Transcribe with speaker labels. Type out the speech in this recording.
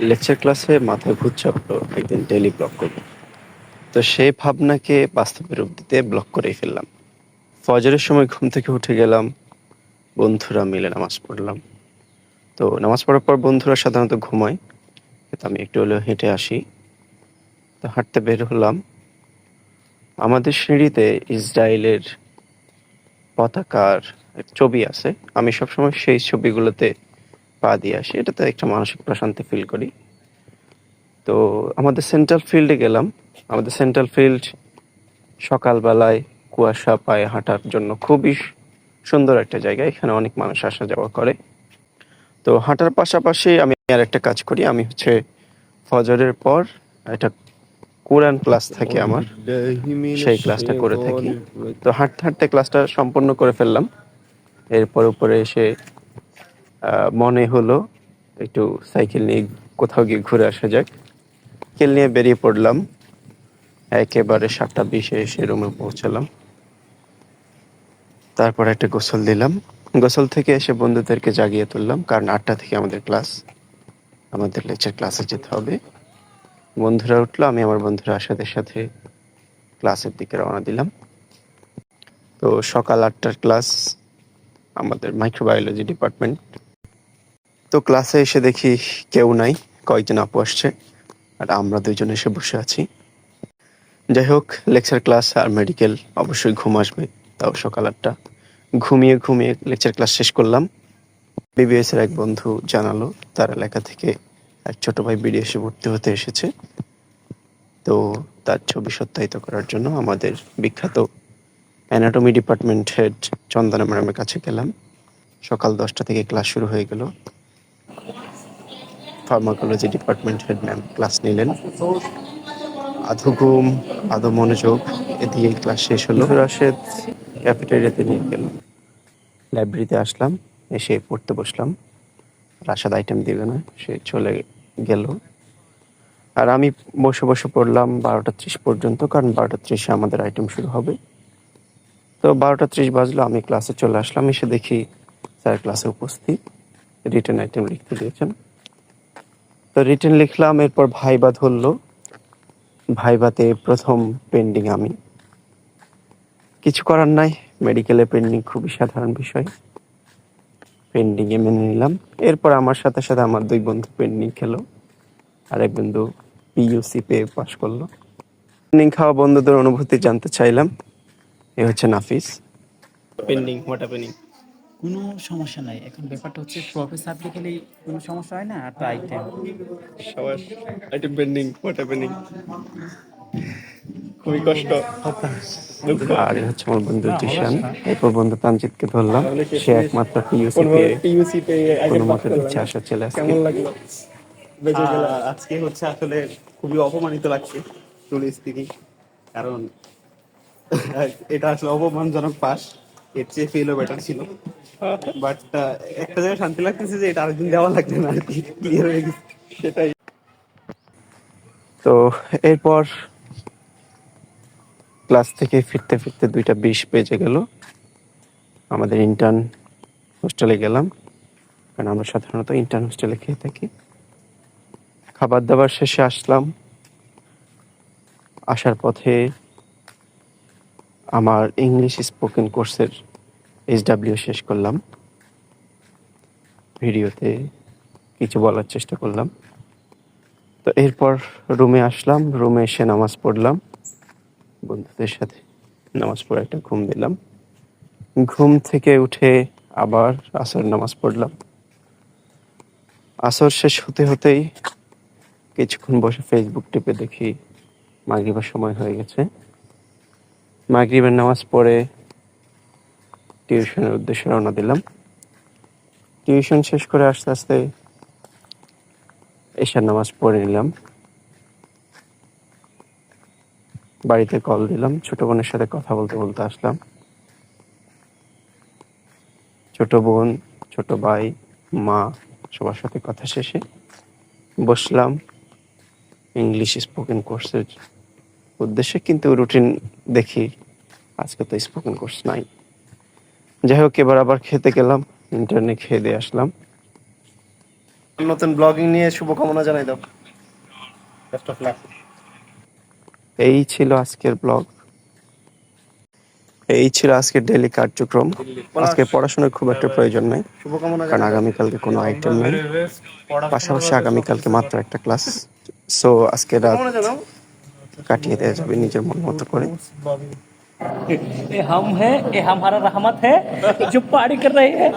Speaker 1: Lecture ক্লাসে মাথায় ভূত চাপলো, একদিন ডেলি ব্লক করব। তো সেই ভাবনাকে বাস্তবে রূপ দিতে ব্লক করেই ফেললাম। ফজরের সময় ঘুম থেকে উঠে গেলাম, বন্ধুরা মিলে নামাজ পড়লাম। তো নামাজ পড়ার পর বন্ধুরা সাধারণত ঘুমায় তো আমি একটু হলেও হেঁটে আসি। তো হাঁটতে বের হলাম। আমাদের সিঁড়িতে ইসরায়েলের পতাকার ছবি আছে। আমি সবসময় সেই ছবিগুলোতে পা দিয়ে আসি, এটাতে একটা মানসিক প্রশান্তি ফিল করি। তো আমাদের সেন্ট্রাল ফিল্ডে গেলাম। আমাদের সেন্ট্রাল ফিল্ড সকালবেলায় কুয়াশা পায়ে হাঁটার জন্য খুবই সুন্দর একটা জায়গা। এখানে অনেক মানুষ আসা যাওয়া করে। তো হাঁটার পাশাপাশি আমি আর একটা কাজ করি। আমি হচ্ছে ফজরের পর একটা কোরআন ক্লাস থাকে আমার। সেই ক্লাসটা করে থাকি। তো হাঁটতে হাঁটতে ক্লাসটা সম্পূর্ণ করে ফেললাম। এরপর উপরে এসে মনে হলো, একটু সাইকেল নিয়ে কোথাও গিয়ে ঘুরে আসা যাক। সাইকেল নিয়ে বেরিয়ে পড়লাম। একেবারে সাতটা বিশে এসে রুমে পৌঁছালাম। তারপর একটা গোসল দিলাম। গোসল থেকে এসে বন্ধুদেরকে জাগিয়ে তুললাম, কারণ আটটা থেকে আমাদের ক্লাস। আমাদের লেকচার ক্লাসে যেতে হবে। বন্ধুরা উঠল, আমি আমার বন্ধুরা আসাদের সাথে ক্লাসের দিকে রওনা দিলাম। তো সকাল আটটার ক্লাস, আমাদের মাইক্রোবায়োলজি ডিপার্টমেন্ট তো ক্লাসে এসে দেখি কেউ নাই, কয়েকজন আপু আসছে আর আমরা দুইজন এসে বসে আছি। যাই হোক লেকচার ক্লাস আর মেডিকেল অবশ্যই ঘুম আসবে, তাও সকাল আটটা। ঘুমিয়ে ঘুমিয়ে লেকচার ক্লাস শেষ করলাম। বিবিএস এর এক বন্ধু জানালো, তার এলাকা থেকে এক ছোট ভাই বিডিএসে ভর্তি হতে এসেছে। তো তার ছবি সত্যায়িত করার জন্য আমাদের বিখ্যাত অ্যানাটমি ডিপার্টমেন্ট হেড চন্দনা ম্যাডামের কাছে গেলাম। সকাল দশটা থেকে ক্লাস শুরু হয়ে গেল। Pharmacology department head ma'am class নিলেন। আধো ঘুম আধো মনোযোগ এ দিয়ে ক্লাস শেষ হলো। রাশেদ। ক্যাফেটেরিয়াতে নিয়ে গেল। লাইব্রেরিতে আসলাম এসে পড়তে বসলাম। রাশাদ আইটেম দিল না সে চলে গেল। আর আমি বসে বসে পড়লাম বারোটা ত্রিশ পর্যন্ত কারণ বারোটা ত্রিশে আমাদের আইটেম শুরু হবে। তো বারোটা ত্রিশ বাজলো আমি ক্লাসে চলে আসলাম এসে দেখি স্যার ক্লাসে উপস্থিত। রিটার্ন আইটেম লিখতে দিয়েছেন। তো রিটার্ন লিখলাম, এরপর ভাইবা ধরলো। ভাইবাতে প্রথম পেন্ডিং আমি। কিছু করার নাই মেডিকেলে পেন্ডিং খুবই সাধারণ বিষয়। পেন্ডিং এ মেনে নিলাম। এরপর আমার সাথে সাথে আমার দুই বন্ধু পেন্ডিং খেলো। আর এক বন্ধু পিইউসি পেয়ে পাশ করল। পেন্ডিং খাওয়া বন্ধুদের অনুভূতি জানতে চাইলাম। এ হচ্ছে নাফিস। পেন্ডিং হোয়াট হ্যাপেনিং
Speaker 2: কোনো সমস্যা নাই। এখন ব্যাপারটা হচ্ছে প্রফেসর গেলে কোনো সমস্যা হয় না আর তো আইটেম
Speaker 1: সবার আইটেম পেন্ডিং হোয়াট হ্যাপেনিং খুবই কষ্ট। আর হচ্ছে আমার বন্ধু জিশান এরপর বন্ধু তানজিৎকে ধরলাম। সে একমাত্র পিইউসি পেয়ে
Speaker 3: পিইউসি পেয়ে
Speaker 1: কোনো মতে দিচ্ছে আসার ছেলে আজকে।
Speaker 3: কেমন লাগল? বেঁচে গেল আজকে হচ্ছে আসলে খুবই অপমানিত লাগছে টুলি স্পিকিং কারণ এটা আসলে অপমানজনক পাস। এর চেয়ে ফেলও বেটার ছিল। বাট একটা জায়গায় শান্তি লাগতেছে যে এটা আরেকদিন দেওয়া লাগবে না ক্লিয়ার হয়ে গেছে, সেটাই।
Speaker 1: তো এরপর ক্লাস থেকে ফিরতে ফিরতে দুইটা বিশ বেজে গেল। আমাদের ইন্টার্ন হোস্টেলে গেলাম, কারণ আমরা সাধারণত ইন্টার্ন হোস্টেলে খেয়ে থাকি। খাবার দাবার শেষে আসলাম। আসার পথে আমার ইংলিশ স্পোকেন কোর্সের এইচডাব্লিউ শেষ করলাম। ভিডিওতে কিছু বলার চেষ্টা করলাম। তো এরপর রুমে আসলাম, রুমে এসে নামাজ পড়লাম। বন্ধুদের সাথে নামাজ পড়ে একটা ঘুম দিলাম ঘুম থেকে উঠে আবার আসর নামাজ পড়লাম। আসর শেষ হতে হতেই কিছুক্ষণ বসে ফেসবুক টিপে দেখি মাগরিবার সময় হয়ে গেছে। মাগরিবের নামাজ পড়ে টিউশনের উদ্দেশ্যে রওনা দিলাম। টিউশন শেষ করে আস্তে আস্তে এশার নামাজ পড়ে নিলাম। বাড়িতে কল দিলাম, ছোট বোনের সাথে কথা বলতে বলতে আসলাম। ছোট বোন, ছোট ভাই, মা সবার সাথে কথা শেষে বসলাম। ইংলিশ স্পোকেন কোর্সের উদ্দেশ্যে, কিন্তু রুটিন দেখি, আজকে তো স্পোকেন কোর্স নাই। যাই হোক এবার আবার খেতে গেলাম ইন্টারনে খেয়ে দিয়ে আসলাম। নতুন ব্লগিং নিয়ে শুভকামনা জানাই দাও।
Speaker 3: বেস্ট অফ লাক
Speaker 1: এই ছিল আজকের ব্লগ এই ছিল আজকের ডেইলি কার্যক্রম। আজকে পড়াশোনার খুব একটা প্রয়োজন নাই কারণ আগামীকালকে কোনো আইটেম নেই। পাশাপাশি আগামীকালকে মাত্র একটা ক্লাস সো আজকে রাত কাটিয়ে দেওয়া যাবে নিজের মন মতো করে।
Speaker 4: ये हम है ये हमारा रहमत है जो पारी कर रहे हैं।